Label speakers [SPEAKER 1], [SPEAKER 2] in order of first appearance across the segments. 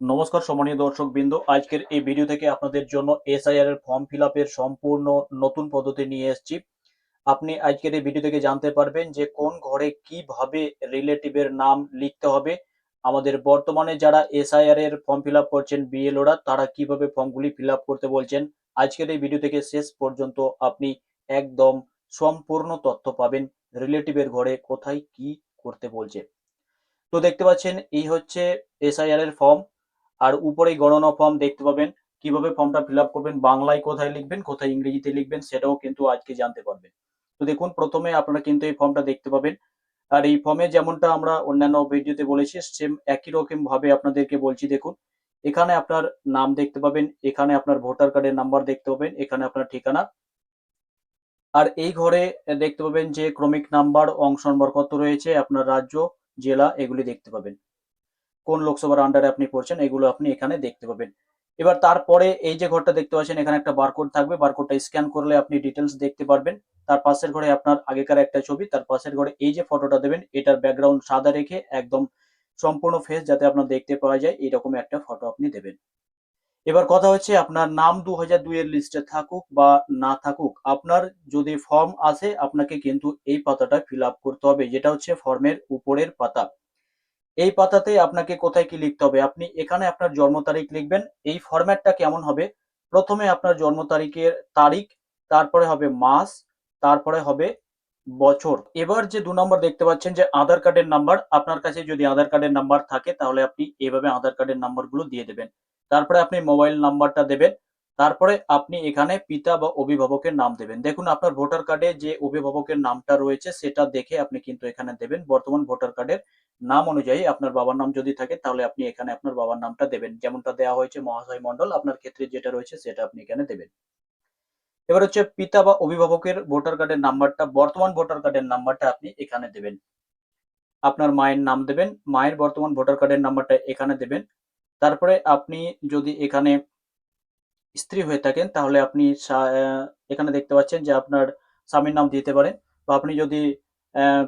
[SPEAKER 1] নমস্কার সম্মানীয় দর্শক বৃন্দ আজকের এই ভিডিও থেকে আপনাদের জন্য এসআইআর এর ফর্ম ফিল আপের সম্পূর্ণ নতুন পদ্ধতি নিয়ে এসেছি। আপনি আজকের এই ভিডিও থেকে জানতে পারবেন যে কোন ঘরে কীভাবে রিলেটিভের নাম লিখতে হবে। আমাদের বর্তমানে যারা এসআইআর এর ফর্ম ফিল আপ করছেন বিএলওরা তারা কীভাবে ফর্মগুলি ফিল আপ করতে বলছেন, আজকের এই ভিডিও থেকে শেষ পর্যন্ত আপনি একদম সম্পূর্ণ তথ্য পাবেন রিলেটিভের ঘরে কোথায় কি করতে বলছে। তো দেখতে পাচ্ছেন, এই হচ্ছে এসআইআর এর ফর্ম আর উপরেই গণনা ফর্ম দেখতে পাবেন। কীভাবে ফর্মটা ফিল করবেন, বাংলায় কোথায় লিখবেন, কোথায় ইংরেজিতে লিখবেন, সেটাও কিন্তু আজকে জানতে পারবেন। তো দেখুন, প্রথমে আপনারা কিন্তু এই ফর্মটা দেখতে পাবেন। আর এই ফর্মে যেমনটা আমরা অন্যান্য ভিডিওতে বলেছি সেম একই রকম ভাবে আপনাদেরকে বলছি, দেখুন। এখানে আপনার নাম দেখতে পাবেন, এখানে আপনার ভোটার কার্ডের নাম্বার দেখতে পাবেন, এখানে আপনার ঠিকানা। আর এই ঘরে দেখতে পাবেন যে ক্রমিক নাম্বার অংশ নম্বর কত রয়েছে, আপনার রাজ্য, জেলা, এগুলি দেখতে পাবেন। কোন লোকসভার আন্ডারে আপনি পড়ছেন, এগুলো আপনি এখানে দেখতে পাবেন। এবার তারপরে এই যে ঘরটা দেখতে পাচ্ছেন, এখানে একটা বারকোড থাকবে। বারকোডটা স্ক্যান করলে আপনি ডিটেলস দেখতে পারবেন। তার পাশের ঘরে আপনার আগেকার একটা ছবি, তার পাশের ঘরে এই যে ফটোটা দেবেন, এটার ব্যাকগ্রাউন্ড সাদা রেখে একদম সম্পূর্ণ ফেস যাতে আপনার দেখতে পাওয়া যায়, এরকম একটা ফটো আপনি দেবেন। এবার কথা হচ্ছে আপনার নাম দু হাজার দুই এর লিস্টে থাকুক বা না থাকুক, আপনার যদি ফর্ম আসে, আপনাকে কিন্তু এই পাতাটা ফিল আপ করতে হবে, যেটা হচ্ছে ফর্মের উপরের পাতা। এই পাতাতে আপনাকে কোথায় কি লিখতে হবে? আপনি এখানে আপনার জন্ম তারিখ লিখবেন। এই ফরম্যাটটা কেমন হবে? প্রথমে আপনার জন্ম তারিখের তারিখ, তারপরে হবে মাস, তারপরে হবে বছর। এবার যে দু নম্বর দেখতে পাচ্ছেন যে আধার কার্ডের নাম্বার, আপনার কাছে যদি আধার কার্ডের নাম্বার থাকে, তাহলে আপনি এভাবে আধার কার্ডের নাম্বারগুলো দিয়ে দেবেন। তারপরে আপনি মোবাইল নাম্বারটা দেবেন। তারপরে আপনি এখানে পিতা বা অভিভাবকের নাম দেবেন। দেখুন, আপনার ভোটার কার্ডে যে অভিভাবকের নামটা রয়েছে, সেটা দেখে আপনি কিন্তু এখানে দেবেন। বর্তমান ভোটার কার্ডের নাম অনুযায়ী আপনার বাবার নাম যদি থাকে, তাহলে আপনি এখানে আপনার বাবার নামটা দেবেন। যেমনটা দেওয়া হয়েছে মহাশয় মন্ডল আপনার ক্ষেত্রে যেটা রয়েছে সেটা আপনি এখানে দেবেন। এবার হচ্ছে পিতা বা অভিভাবকের ভোটার কার্ডের নাম্বারটা, বর্তমান ভোটার কার্ডের নাম্বারটা আপনি এখানে দেবেন। আপনার মায়ের নাম দেবেন, মায়ের বর্তমান ভোটার কার্ডের নাম্বারটা এখানে দেবেন। তারপরে আপনি যদি এখানে স্ত্রী হয়ে থাকেন, তাহলে আপনি এখানে দেখতে পাচ্ছেন যে আপনার স্বামীর নাম দিতে পারেন। বা আপনি যদি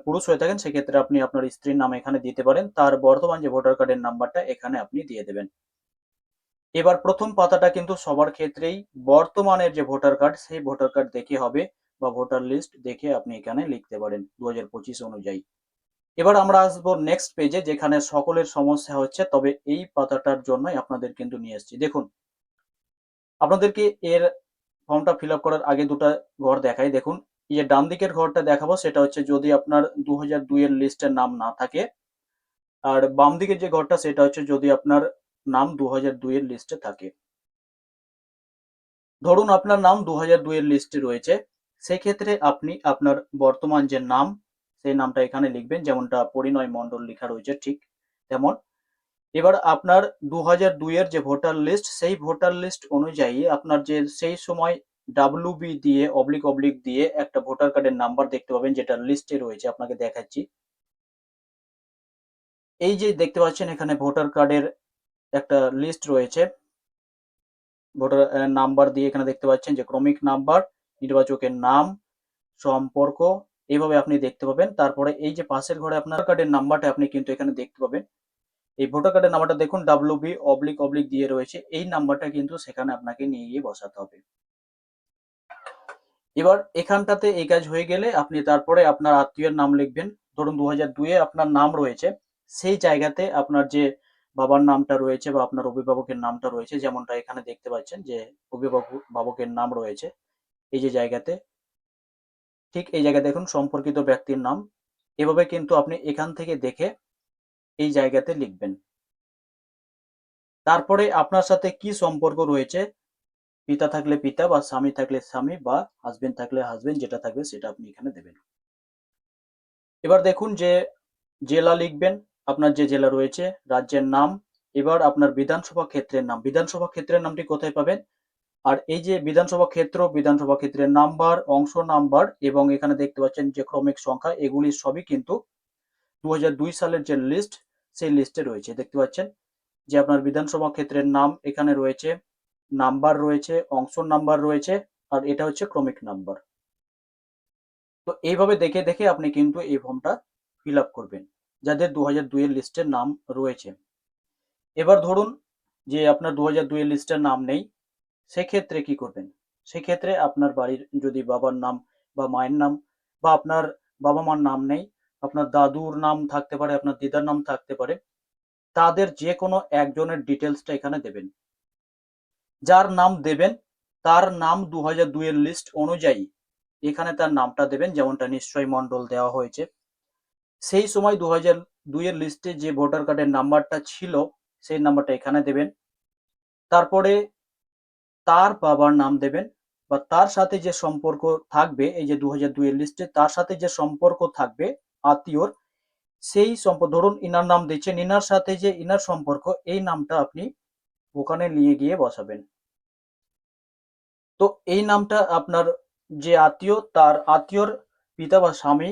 [SPEAKER 1] পুরুষ হয়ে থাকেন, সেক্ষেত্রে আপনি আপনার স্ত্রীর নাম এখানে দিতে পারেন। তার বর্তমান যে ভোটার কার্ডের নাম্বারটা এখানে আপনি দিয়ে দেবেন। এবার প্রথম পাতাটা কিন্তু সবার ক্ষেত্রেই বর্তমানের যে ভোটার কার্ড, সেই ভোটার কার্ড দেখে হবে বা ভোটার লিস্ট দেখে আপনি এখানে লিখতে পারেন দু হাজার পঁচিশ অনুযায়ী। এবার আমরা আসব নেক্সট পেজে যেখানে সকলের সমস্যা হচ্ছে, তবে এই পাতাটার জন্যই আপনাদের কিন্তু নিয়ে এসেছি। দেখুন, আপনাদেরকে এর ফর্মটা ফিল করার আগে দুটো ঘর দেখাই। দেখুন যে ডান দিকের ঘরটা দেখাবো, সেটা হচ্ছে যদি আপনার দু হাজার দুই এর লিস্টের নাম না থাকে। আর বাম দিকের যে ঘরটা, সেটা হচ্ছে যদি আপনার নাম দু হাজার দুই এর লিস্টে থাকে। ধরুন আপনার নাম দু হাজার দুই এর লিস্টে রয়েছে। সেক্ষেত্রে আপনি আপনার বর্তমান যে নাম, সেই নামটা এখানে লিখবেন, যেমনটা পরিণয় মণ্ডল লেখা রয়েছে ঠিক তেমন। এবার আপনার দু হাজার দুইয়ের যে ভোটার লিস্ট, সেই ভোটার লিস্ট অনুযায়ী আপনার যে সেই সময় ডাব্লিউ বি দিয়ে অবলিক অবলিক দিয়ে একটা ভোটার কার্ডের নাম্বার দেখতে পাবেন, যেটা লিস্টে রয়েছে, আপনাকে দেখাচ্ছি। এই যে দেখতে পাচ্ছেন, এখানে ভোটার কার্ডের একটা লিস্ট রয়েছে। ভোটার নাম্বার দিয়ে এখানে দেখতে পাচ্ছেন যে ক্রমিক নাম্বার নির্বাচকের নাম, সম্পর্ক এইভাবে আপনি দেখতে পাবেন। তারপরে এই যে পাশের ঘরে আপনার কার্ডের নাম্বারটা আপনি কিন্তু এখানে দেখতে পাবেন। এই ভোটার কার্ডের নাম্বারটা দেখুন ডাব্লিউ বি অবলিক অবলিক দিয়ে রয়েছে। এই নাম্বারটা কিন্তু সেখানে আপনাকে নিয়ে গিয়ে বসাতে হবে। এবার এখানটাতে এই কাজ হয়ে গেলে আপনি তারপরে আপনার আত্মীয়ের নাম লিখবেন। ধরুন দু হাজার দুয়ে আপনার নাম রয়েছে, সেই জায়গাতে আপনার যে বাবার নামটা রয়েছে বা আপনার অভিভাবকের নামটা রয়েছে, যেমনটা এখানে দেখতে পাচ্ছেন যে অভিভাবক বাবকের নাম রয়েছে, এই যে জায়গাতে, ঠিক এই জায়গায় দেখুন সম্পর্কিত ব্যক্তির নাম। এভাবে কিন্তু আপনি এখান থেকে দেখে এই জায়গাতে লিখবেন। তারপরে আপনার সাথে কি সম্পর্ক রয়েছে পিতা থাকলে পিতা বা স্বামী থাকলে স্বামী বা হাজবেন্ড থাকলে হাজবেন্ড যেটা থাকবে সেটা আপনি এখানে দেবেন। এবার দেখুন যে জেলা লিখবেন, আপনার যে জেলা রয়েছে, রাজ্যের নাম, এবার আপনার বিধানসভা ক্ষেত্রের নাম। বিধানসভা ক্ষেত্রের নামটি কোথায় পাবেন? আর এই যে বিধানসভা ক্ষেত্র, বিধানসভা ক্ষেত্রের নাম্বার, অংশ নাম্বার এবং এখানে দেখতে পাচ্ছেন যে ক্রমিক সংখ্যা, এগুলি সবই কিন্তু দু হাজার দুই সালের যে লিস্ট সেই লিস্টে রয়েছে। দেখতে পাচ্ছেন যে আপনার বিধানসভা ক্ষেত্রের নাম এখানে রয়েছে। নাম্বার রয়েছে অংশ নাম্বার রয়েছে, আর এটা হচ্ছে ক্রমিক নাম্বার। তো এইভাবে দেখে দেখে আপনি কিন্তু এই ফর্মটা ফিল আপ করবেন, যাদের দু হাজার দুইয়ের লিস্টের নাম রয়েছে। এবার ধরুন যে আপনার দু হাজার দুইয়ের লিস্টের নাম নেই, সেক্ষেত্রে কি করবেন? সেক্ষেত্রে আপনার বাড়ির যদি বাবার নাম বা মায়ের নাম বা আপনার বাবা মার নাম নেই, আপনার দাদুর নাম থাকতে পারে, আপনার দিদার নাম থাকতে পারে, তাদের যে কোনো একজনের ডিটেলসটা এখানে দেবেন। যার নাম দেবেন, তার নাম দু হাজার দুইয়ের লিস্ট অনুযায়ী এখানে তার নামটা দেবেন, যেমনটা নিশ্চয় মন্ডল দেওয়া হয়েছে। সেই সময় দু হাজার দুইয়ের লিস্টে যে ভোটার কার্ডের নাম্বারটা ছিল, সেই নাম্বারটা এখানে দেবেন। তারপরে তার বাবার নাম দেবেন, বা তার সাথে যে সম্পর্ক থাকবে, এই যে দু হাজার দুইয়ের লিস্টে তার সাথে যে সম্পর্ক থাকবে, আত্মীয়র, সেই সম্পর্ক, ধরুন ইনার নাম দিচ্ছেন, ইনার সাথে যে ইনার সম্পর্ক, এই নামটা আপনি ওখানে নিয়ে গিয়ে বসাবেন। তো এই নামটা আপনার যে আত্মীয়, তার আত্মীয়র পিতা বা স্বামী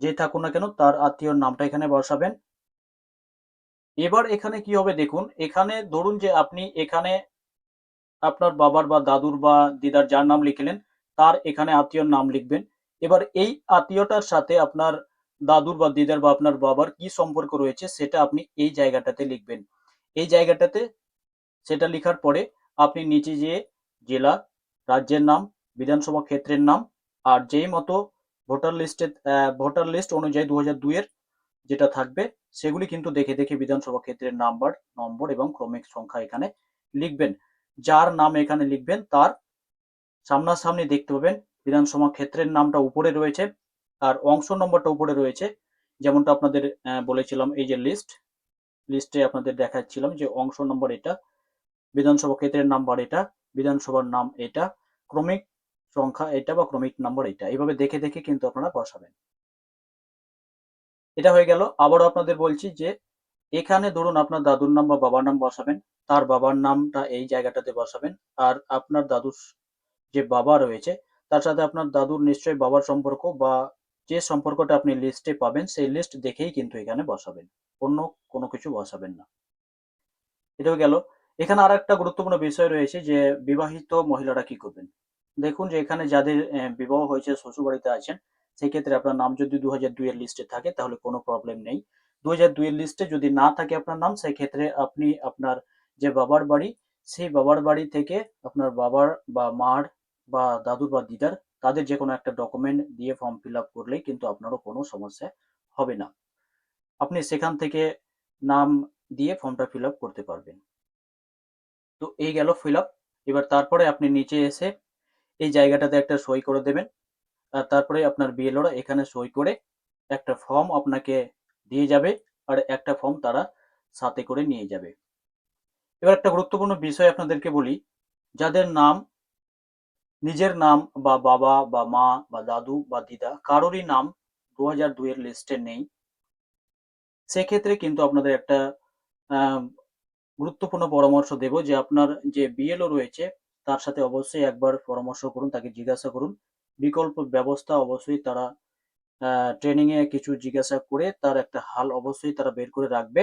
[SPEAKER 1] যে থাকুন না কেন, তার আত্মীয়র নামটা এখানে বসাবেন। এবার এখানে কি হবে দেখুন, এখানে ধরুন যে আপনি এখানে আপনার বাবার বা দাদুর বা দিদার যার নাম লিখলেন, তার এখানে আত্মীয়র নাম লিখবেন। এবার এই আত্মীয়টার সাথে আপনার দাদুর বা দিদার বা আপনার বাবার কি সম্পর্ক রয়েছে, সেটা আপনি এই জায়গাটাতে লিখবেন। এই জায়গাটাতে সেটা লেখার পরে আপনি নিচে যেয়ে জেলা, রাজ্যের নাম, বিধানসভা ক্ষেত্রের নাম আর যেই মতো ভোটার লিস্টে ভোটার লিস্ট অনুযায়ী দু হাজার দুইয়ের যেটা থাকবে সেগুলি কিন্তু দেখে দেখে বিধানসভা ক্ষেত্রের নাম্বার নম্বর এবং ক্রমিক সংখ্যা এখানে লিখবেন। যার নাম এখানে লিখবেন তার সামনাসামনি দেখতে পাবেন বিধানসভা ক্ষেত্রের নামটা উপরে রয়েছে আর অংশ নম্বরটা উপরে রয়েছে। যেমনটা আপনাদের বলেছিলাম এই যে লিস্ট লিস্টে আপনাদের দেখাচ্ছিলাম যে অংশ নম্বর এটা বিধানসভা ক্ষেত্রের নাম্বার এটা, বিধানসভার নাম এটা, ক্রমিক সংখ্যা এটা বা ক্রমিক নাম্বার এটা। এইভাবে দেখে দেখে কিন্তু আপনারা বসাবেন। এটা হয়ে গেল। আবারও আপনাদের বলছি যে এখানে ধরুন আপনার দাদুর নাম বা বাবার নাম বসাবেন, তার বাবার নামটা এই জায়গাটাতে বসাবেন, আর আপনার দাদুর যে বাবা রয়েছে, তার সাথে আপনার দাদুর নিশ্চয়ই বাবার সম্পর্ক বা যে সম্পর্কটা আপনি লিস্টে পাবেন, সেই লিস্ট দেখেই কিন্তু এখানে বসাবেন। অন্য কোনো কিছু বসাবেন না। এটাও গেল। এখানে আর একটা গুরুত্বপূর্ণ বিষয় রয়েছে যে বিবাহিত মহিলারা কি করবেন? দেখুন যে এখানে যাদের বিবাহ হয়েছে, শ্বশুরবাড়িতে আছেন সেই ক্ষেত্রে আপনার নাম যদি দু হাজার দুইয়ের লিস্টে থাকে, তাহলে কোনো প্রবলেম নেই। দু হাজার দুইয়ের লিস্টে যদি না থাকে আপনার নাম সেই ক্ষেত্রে আপনি আপনার যে বাবার বাড়ি, সেই বাবার বাড়ি থেকে আপনার বাবার বা মার বা দাদুর বা দিদার, তাদের যে কোনো একটা ডকুমেন্ট দিয়ে ফর্ম ফিল আপ করলেই কিন্তু আপনারও কোনো সমস্যা হবে না। আপনি সেখান থেকে নাম দিয়ে ফর্মটা ফিল আপ করতে পারবেন। তো এই গেল ফিল আপ। এবার তারপরে আপনি নিচে এসে এই জায়গাটাতে একটা সই করে দেবেন। আর তারপরে আপনার বিএলওরা এখানে সই করে একটা ফর্ম আপনাকে দিয়ে যাবে আর একটা ফর্ম তারা সাথে করে নিয়ে যাবে। এবার একটা গুরুত্বপূর্ণ বিষয় আপনাদেরকে বলি। যাদের নাম, নিজের নাম বা বাবা বা মা বা দাদু বা দিদা কারোরই নাম দু হাজার দুইয়ের লিস্টে নেই। সেক্ষেত্রে কিন্তু আপনাদের একটা গুরুত্বপূর্ণ পরামর্শ দেব যে আপনার যে বিএলও রয়েছে, তার সাথে অবশ্যই একবার পরামর্শ করুন, তাকে জিজ্ঞাসা করুন। বিকল্প ব্যবস্থা অবশ্যই তারা ট্রেনিংয়ে কিছু জিজ্ঞাসা করে তার একটা হাল অবশ্যই তারা বের করে রাখবে।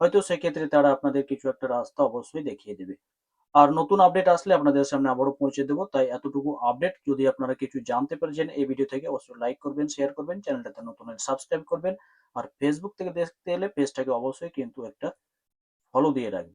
[SPEAKER 1] হয়তো সেক্ষেত্রে তারা আপনাদের কিছু একটা রাস্তা অবশ্যই দেখিয়ে দেবে। আর নতুন আপডেট আসলে আপনাদের সামনে আবারও পৌঁছে দেবো, তাই এতটুকু আপডেট যদি আপনারা কিছু জানতে পেরেছেন এই ভিডিও থেকে, অবশ্যই লাইক করবেন শেয়ার করবেন চ্যানেলটাতে নতুন সাবস্ক্রাইব করবেন। আর ফেসবুক থেকে দেখতে এলে পেজটাকে অবশ্যই কিন্তু একটা ফলো দিয়ে রাখবেন